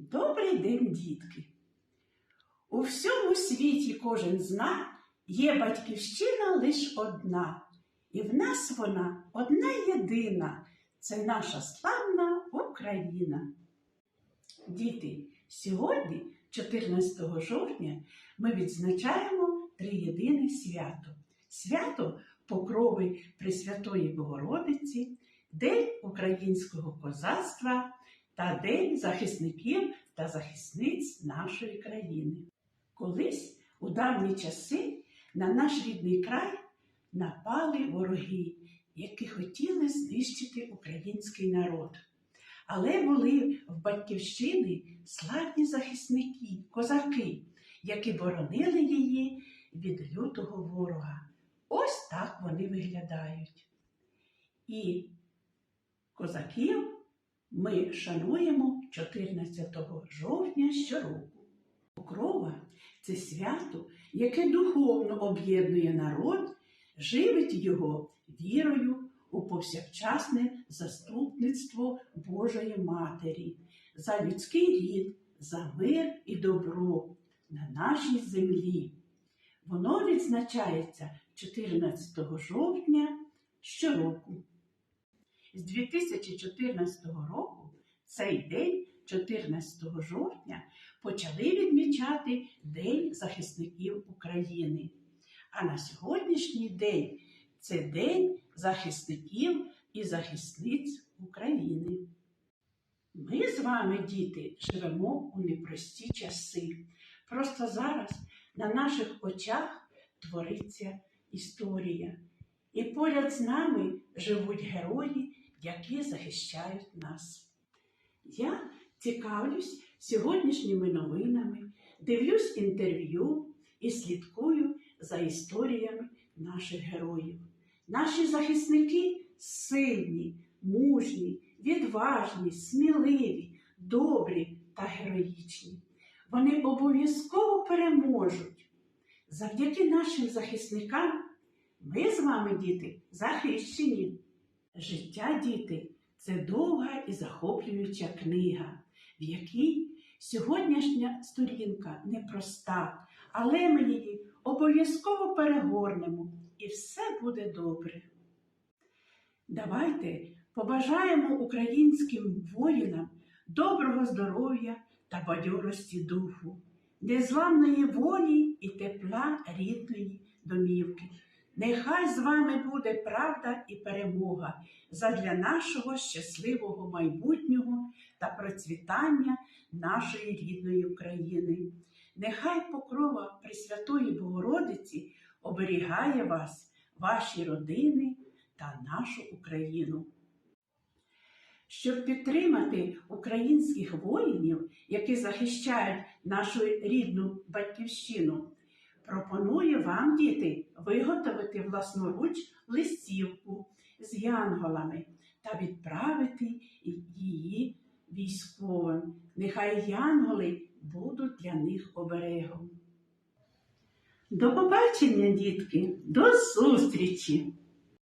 Добрий день, дітки! У всьому світі кожен зна, є батьківщина лиш одна, і в нас вона одна єдина, це наша славна Україна. Діти, сьогодні, 14 жовтня, ми відзначаємо триєдине свято. Свято Покрови Пресвятої Богородиці, День українського козацтва та День захисників та захисниць нашої країни. Колись у давні часи на наш рідний край напали вороги, які хотіли знищити український народ. Але були в батьківщині славні захисники, козаки, які боронили її від лютого ворога. Ось так вони виглядають. І козаків ми шануємо 14 жовтня щороку. Покрова це свято, яке духовно об'єднує народ, живить його вірою у повсякчасне заступництво Божої Матері, за людський рід, за мир і добро на нашій землі. Воно відзначається 14 жовтня щороку. З 2014 року цей день, 14 жовтня, почали відмічати День захисників України. А на сьогоднішній день це День захисників і захисниць України. Ми з вами, діти, живемо у непрості часи. Просто зараз на наших очах твориться історія. І поряд з нами живуть герої, які захищають нас. Я цікавлюсь сьогоднішніми новинами, дивлюсь інтерв'ю і слідкую за історіями наших героїв. Наші захисники сильні, мужні, відважні, сміливі, добрі та героїчні. Вони обов'язково переможуть. Завдяки нашим захисникам ми з вами, діти, захищені. Життя, діти, це довга і захоплююча книга, в якій сьогоднішня сторінка непроста, але ми її обов'язково перегорнемо і все буде добре. Давайте побажаємо українським воїнам доброго здоров'я та бадьорості духу, незламної волі і тепла рідної. Нехай з вами буде правда і перемога задля нашого щасливого майбутнього та процвітання нашої рідної України. Нехай покрова Пресвятої Богородиці оберігає вас, ваші родини та нашу Україну. Щоб підтримати українських воїнів, які захищають нашу рідну батьківщину, пропоную вам, діти, виготовити власноруч листівку з янголами та відправити її військовим. Нехай янголи будуть для них оберегом. До побачення, дітки, до зустрічі!